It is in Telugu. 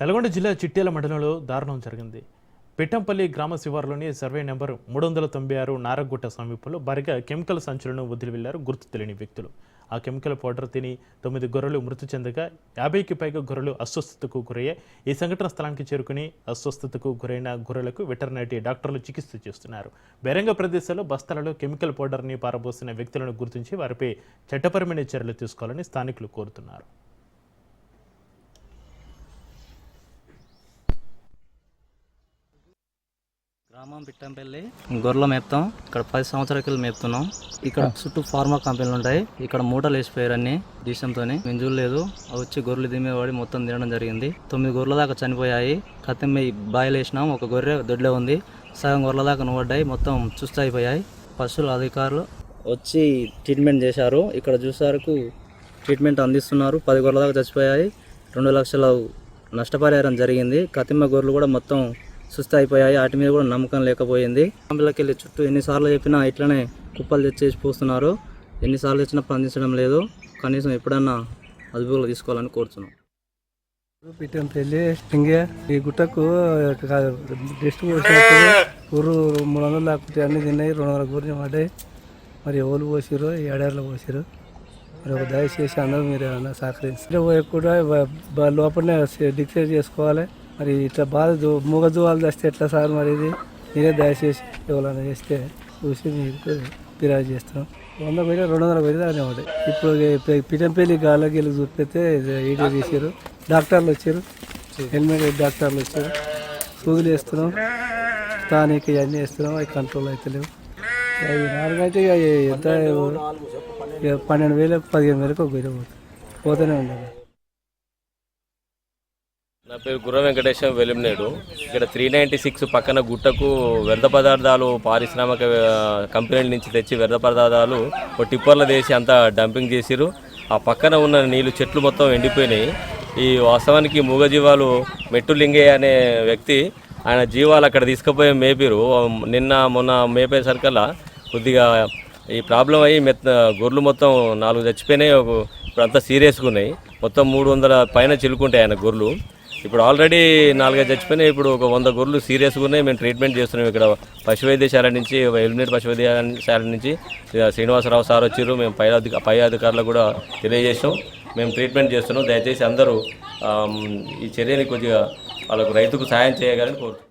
నల్గొండ జిల్లా చిట్టేల మండలంలో దారుణం జరిగింది. పిట్టంపల్లి గ్రామ శివారులోని సర్వే నెంబర్ మూడు వందల తొంభై ఆరు నారగుట్ట సమీపంలో భారీగా కెమికల్ సంచులను వదిలి వెళ్ళారు గుర్తు తెలియని వ్యక్తులు. ఆ కెమికల్ పౌడర్ తిని తొమ్మిది గొర్రెలు మృతి చెందగా యాభైకి పైగా గొర్రెలు అస్వస్థతకు గురయ్యాయి. ఈ సంఘటన స్థలానికి చేరుకుని అస్వస్థతకు గురైన గొర్రెలకు వెటర్నరీ డాక్టర్లు చికిత్స చేస్తున్నారు. బహిరంగ ప్రదేశాల్లో బస్తాలలో కెమికల్ పౌడర్ని పారబోసిన వ్యక్తులను గుర్తించి వారిపై చట్టపరమైన చర్యలు తీసుకోవాలని స్థానికులు కోరుతున్నారు. గ్రామం పిట్టంపల్లి. గొర్రెల మేపుతాం. ఇక్కడ పది సంవత్సరాల మేపుతున్నాం. ఇక్కడ చుట్టూ ఫార్మా కంపెనీలు ఉంటాయి. ఇక్కడ మూటలు వేసిపోయారు అన్ని డిషంతో మేము చూడలేదు. అవి వచ్చి గొర్రెలు పడి మొత్తం తినడం జరిగింది. తొమ్మిది గొర్రెల దాకా చనిపోయాయి. కత్తి బాయిలు వేసినాం. ఒక గొర్రె దొడ్లే ఉంది. సగం గొర్రెల దాకా నువ్వడ్డాయి మొత్తం చుస్తూ అయిపోయాయి. పశువుల అధికారులు వచ్చి ట్రీట్మెంట్ చేశారు. ఇక్కడ చూసారకు ట్రీట్మెంట్ అందిస్తున్నారు. పది గొర్రెల దాకా చచ్చిపోయాయి. రెండు లక్షల నష్టపరిహారం జరిగింది. కతిమ్మ గొర్రెలు కూడా మొత్తం సుస్థ అయిపోయాయి వాటి మీద కూడా నమ్మకం లేకపోయింది. పిల్లలకి వెళ్ళి చుట్టూ ఎన్నిసార్లు చెప్పినా ఇట్లనే కుప్పలు తెచ్చేసి పోస్తున్నారు. ఎన్నిసార్లు తెచ్చినా పనిచేయడం లేదు. కనీసం ఎప్పుడన్నా అదుపులో తీసుకోవాలని కోరుతున్నాం. పిట్టంపల్లి ఇంకే ఈ గుట్టకు డస్ట్ పోసినప్పుడు ఊరు మూడు వందలు లేకపోతే అన్ని తిన్నాయి. రెండు వందల గురించి పడ్డాయి. మరి ఎవరు పోసిరు ఏడాదిలో పోసిరు మరి ఒక దయచేసి అందరూ మీరు ఏమన్నా సహకరించారు కూడా లోపలనే డిక్లేర్ చేసుకోవాలి. మరి ఇట్లా బాధ దు- మూగ జువాలు తెస్తే ఎట్లా సార్ మరి ఇది? మీరే దయచేసి ఎవరైనా చేస్తే చూసి మీకు ఫిర్యాదు చేస్తాం. వంద పోయినా రెండు వందల పోయినా అనే ఉంటాయి ఇప్పుడు పిటంపల్లి గాలకి వెళ్ళి చూపితే ఈడీ తీసారు డాక్టర్లు వచ్చారు హెల్మెట్ డాక్టర్లు వచ్చారు సూదులు వేస్తున్నాం. స్థానిక ఇవన్నీ వేస్తున్నాం. అవి కంట్రోల్ అవుతలేవు అవి నాలుగైతే ఇక ఎంత పన్నెండు వేలకు పదిహేను వేలకు వేలు పోతూనే ఉండాలి. నా పేరు గుర్ర వెంకటేశం వెలిమినేడు. ఇక్కడ త్రీ నైంటీ సిక్స్ పక్కన గుట్టకు వ్యర్థ పదార్థాలు పారిశ్రామిక కంపెనీల నుంచి తెచ్చి వ్యర్థ పదార్థాలు ఒక టిప్పర్లు వేసి అంతా డంపింగ్ చేసిరు ఆ పక్కన ఉన్న నీళ్ళు చెట్లు మొత్తం ఎండిపోయినాయి. ఈ వాస్తవానికి మూగజీవాలు మెట్టు లింగయ్య అనే వ్యక్తి ఆయన జీవాలు అక్కడ తీసుకుపోయి మేపిరు నిన్న మొన్న మేపేసరికల్లా కొద్దిగా ఈ ప్రాబ్లం అయ్యి మెత్త గొర్రెలు మొత్తం నాలుగు చచ్చిపోయినాయి. ఒక ఇప్పుడు అంతా సీరియస్గా ఉన్నాయి. మొత్తం మూడు వందల పైన చిలుకుంటాయి ఆయన గొర్రెలు. ఇప్పుడు ఆల్రెడీ నాలుగైదు చచ్చిపోయినాయి. ఇప్పుడు ఒక వంద గొర్రెలు సీరియస్గా ఉన్నాయి. మేము ట్రీట్మెంట్ చేస్తున్నాం ఇక్కడ. పశు వైద్యశాల నుంచి ఎలిమినేట్ పశువైద్యశాల నుంచి శ్రీనివాసరావు సార్ వచ్చారు. మేము పై అధిక పై అధికారులకు కూడా తెలియజేసాం మేము ట్రీట్మెంట్ చేస్తున్నాం. దయచేసి అందరూ ఈ చర్యని కొద్దిగా వాళ్ళకు రైతుకు సాయం చేయగలని కోరుతున్నాం.